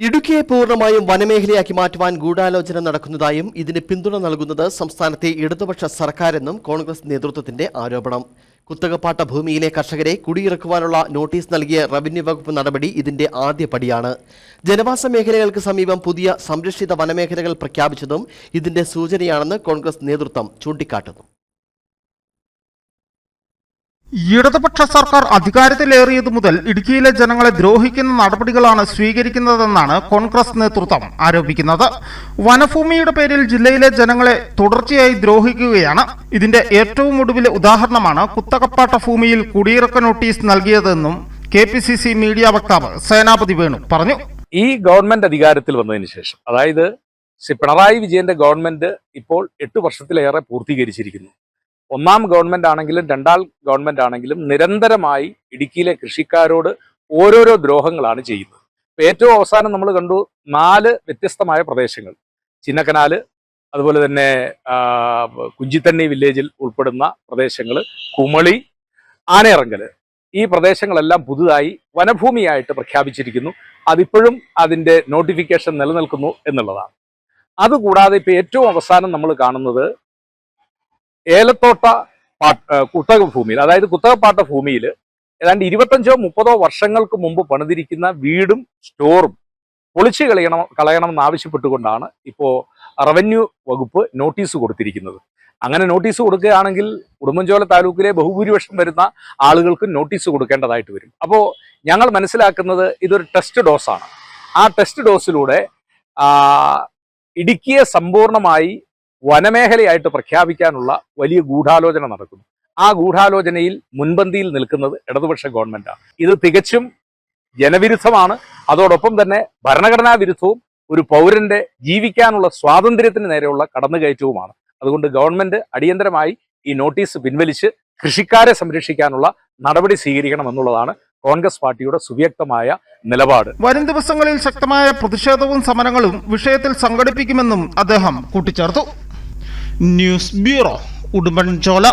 ഇടുക്കിയെ പൂർണമായും വനമേഖലയാക്കി മാറ്റുവാൻ ഗൂഢാലോചന നടക്കുന്നതായും ഇതിന് പിന്തുണ നൽകുന്നത് സംസ്ഥാനത്തെ ഇടതുപക്ഷ സർക്കാരെന്നും കോൺഗ്രസ് നേതൃത്വത്തിന്റെ ആരോപണം. കുത്തകപ്പാട്ട ഭൂമിയിലെ കർഷകരെ കുടിയിറക്കുവാനുള്ള നോട്ടീസ് നൽകിയ റവന്യൂ വകുപ്പ് നടപടി ഇതിന്റെ ആദ്യപടിയാണ് ജനവാസ മേഖലകൾക്ക് സമീപം പുതിയ സംരക്ഷിത വനമേഖലകൾ പ്രഖ്യാപിച്ചതും ഇതിന്റെ സൂചനയാണെന്ന് കോൺഗ്രസ് നേതൃത്വം ചൂണ്ടിക്കാട്ടുന്നു. ഇടതുപക്ഷ സർക്കാർ അധികാരത്തിലേറിയതു മുതൽ ഇടുക്കിയിലെ ജനങ്ങളെ ദ്രോഹിക്കുന്ന നടപടികളാണ് സ്വീകരിക്കുന്നതെന്നാണ് കോൺഗ്രസ് നേതൃത്വം ആരോപിക്കുന്നത്. വനഭൂമിയുടെ പേരിൽ ജില്ലയിലെ ജനങ്ങളെ തുടർച്ചയായി ദ്രോഹിക്കുകയാണ്. ഇതിന്റെ ഏറ്റവും ഒടുവിലെ ഉദാഹരണമാണ് കുത്തകപ്പാട്ട ഭൂമിയിൽ കുടിയിറക്ക നോട്ടീസ് നൽകിയതെന്നും കെ മീഡിയ വക്താവ് സേനാപതി വേണു പറഞ്ഞു. ഈ ഗവൺമെന്റ് അധികാരത്തിൽ വന്നതിന് ശേഷം അതായത് ശ്രീ പിണറായി വിജയന്റെ ഗവൺമെന്റ് ഇപ്പോൾ എട്ട് വർഷത്തിലേറെ പൂർത്തീകരിച്ചിരിക്കുന്നു. ഒന്നാം ഗവൺമെന്റ് ആണെങ്കിലും രണ്ടാം ഗവൺമെന്റ് ആണെങ്കിലും നിരന്തരമായി ഇടുക്കിയിലെ കൃഷിക്കാരോട് ഓരോരോ ദ്രോഹങ്ങളാണ് ചെയ്യുന്നത്. ഏറ്റവും അവസാനം നമ്മൾ കണ്ടു നാല് വ്യത്യസ്തമായ പ്രദേശങ്ങൾ. ചിന്നക്കനാല് അതുപോലെ തന്നെ കുഞ്ചിത്തണ്ണി വില്ലേജിൽ ഉൾപ്പെടുന്ന പ്രദേശങ്ങൾ കുമളി ആനയിറങ്കൽ. ഈ പ്രദേശങ്ങളെല്ലാം പുതുതായി വനഭൂമിയായിട്ട് പ്രഖ്യാപിച്ചിരിക്കുന്നു. അതിപ്പോഴും അതിന്റെ നോട്ടിഫിക്കേഷൻ നിലനിൽക്കുന്നു എന്നുള്ളതാണ്. അതുകൂടാതെ ഇപ്പോൾ ഏറ്റവും അവസാനം നമ്മൾ കാണുന്നത് ഏലത്തോട്ട കുത്തക ഭൂമിയിൽ അതായത് കുത്തകപ്പാട്ട ഭൂമിയിൽ ഏതാണ്ട് ഇരുപത്തഞ്ചോ മുപ്പതോ വർഷങ്ങൾക്ക് മുമ്പ് പണിതിരിക്കുന്ന വീടും സ്റ്റോറും പൊളിച്ചു കളയണം കളയണമെന്ന് ആവശ്യപ്പെട്ടുകൊണ്ടാണ് ഇപ്പോൾ റവന്യൂ വകുപ്പ് നോട്ടീസ് കൊടുത്തിരിക്കുന്നത്. അങ്ങനെ നോട്ടീസ് കൊടുക്കുകയാണെങ്കിൽ ഉടുമ്പൻചോല താലൂക്കിലെ ബഹുഭൂരിപക്ഷം വരുന്ന ആളുകൾക്ക് നോട്ടീസ് കൊടുക്കേണ്ടതായിട്ട് വരും. അപ്പോൾ ഞങ്ങൾ മനസ്സിലാക്കുന്നത് ഇതൊരു ടെസ്റ്റ് ഡോസാണ്. ആ ടെസ്റ്റ് ഡോസിലൂടെ ഇടുക്കിയെ സമ്പൂർണമായി വനമേഖലയായിട്ട് പ്രഖ്യാപിക്കാനുള്ള വലിയ ഗൂഢാലോചന നടക്കുന്നു. ആ ഗൂഢാലോചനയിൽ മുൻപന്തിയിൽ നിൽക്കുന്നത് ഇടതുപക്ഷ ഗവൺമെന്റാണ്. ഇത് തികച്ചും ജനവിരുദ്ധമാണ്. അതോടൊപ്പം തന്നെ ഭരണഘടനാ വിരുദ്ധവും ഒരു പൗരന്റെ ജീവിക്കാനുള്ള സ്വാതന്ത്ര്യത്തിന് നേരെയുള്ള കടന്നുകയറ്റവുമാണ്. അതുകൊണ്ട് ഗവൺമെന്റ് അടിയന്തരമായി ഈ നോട്ടീസ് പിൻവലിച്ച് കൃഷിക്കാരെ സംരക്ഷിക്കാനുള്ള നടപടി സ്വീകരിക്കണം എന്നുള്ളതാണ് കോൺഗ്രസ് പാർട്ടിയുടെ സുവ്യക്തമായ നിലപാട്. വരും ദിവസങ്ങളിൽ ശക്തമായ പ്രതിഷേധവും സമരങ്ങളും വിഷയത്തിൽ സംഘടിപ്പിക്കുമെന്നും അദ്ദേഹം കൂട്ടിച്ചേർത്തു. News bureau Udumbanchola